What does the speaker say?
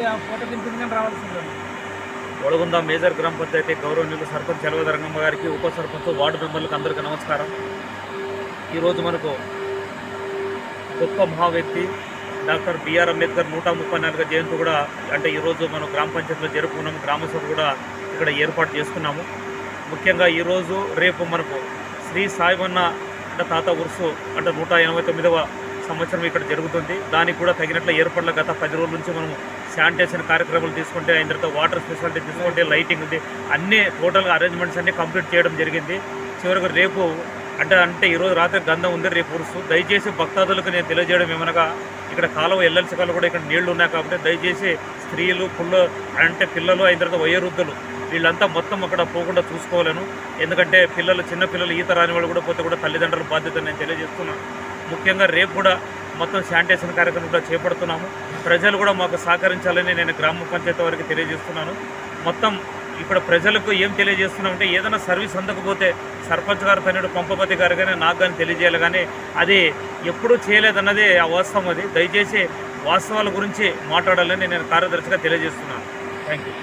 మళ్ళీ ఆ ఫోటో రావాల్సిందే ఒడగుంద మేజర్ గ్రామ పంచాయతీ గౌరవనీయులు సర్పంచ్ చలవద రంగమ్మ గారికి ఉప సర్పంచ్ వార్డు మెంబర్లకు అందరికీ నమస్కారం. ఈరోజు మనకు గొప్ప మహా వ్యక్తి డాక్టర్ బిఆర్ అంబేద్కర్ నూట ముప్పై నాలుగు జయంతి కూడా అంటే ఈరోజు మనం గ్రామ పంచాయతీలో జరుపుకున్నాము గ్రామసభ కూడా ఇక్కడ ఏర్పాటు చేసుకున్నాము. ముఖ్యంగా ఈరోజు రేపు మనకు శ్రీ సాయిబన్న అంటే తాత ఉరుసు అంటే నూట ఎనభై తొమ్మిదవ సంవత్సరం ఇక్కడ జరుగుతుంది. దానికి కూడా తగినట్లు ఏర్పాట్లు గత పది రోజుల నుంచి మనం శానిటేషన్ కార్యక్రమాలు తీసుకుంటే అయిన తర్వాత వాటర్ ఫెసిలిటీ తీసుకుంటే లైటింగ్ ఉంది. అన్ని టోటల్గా అరేంజ్మెంట్స్ అన్ని కంప్లీట్ చేయడం జరిగింది. చివరికి రేపు అంటే అంటే ఈరోజు రాత్రి గంధం ఉంది రేపు ఉరుసు. దయచేసి భక్తాదులకు నేను తెలియజేయడం ఏమనగా ఇక్కడ కాలువ ఎల్ఎల్సి కాలువ కూడా ఇక్కడ నీళ్ళు ఉన్నాయి కాబట్టి దయచేసి స్త్రీలు పుల్ల అంటే పిల్లలు అయిన తర్వాత వయోవృద్ధులు వీళ్ళంతా మొత్తం అక్కడ పోకుండా చూసుకోవాలను. ఎందుకంటే పిల్లలు చిన్న పిల్లలు ఈత రాని వాళ్ళు కూడా పోతే కూడా తల్లిదండ్రుల బాధ్యత నేను తెలియజేస్తున్నాను. ముఖ్యంగా రేపు కూడా మొత్తం శానిటేషన్ కార్యక్రమం కూడా చేపడుతున్నాము. ప్రజలు కూడా మాకు సహకరించాలని నేను గ్రామ పంచాయతీ వారికి తెలియజేస్తున్నాను. మొత్తం ఇక్కడ ప్రజలకు ఏం తెలియజేస్తున్నామంటే ఏదైనా సర్వీస్ అందకపోతే సర్పంచ్ గారు తనుడు పంపపతి గారు కానీ నాకు కానీ తెలియజేయాలి. కానీ అది ఎప్పుడూ చేయలేదన్నది ఆ వాస్తవం అది. దయచేసి వాస్తవాల గురించి మాట్లాడాలని నేను కార్యదర్శిగా తెలియజేస్తున్నాను. Thank you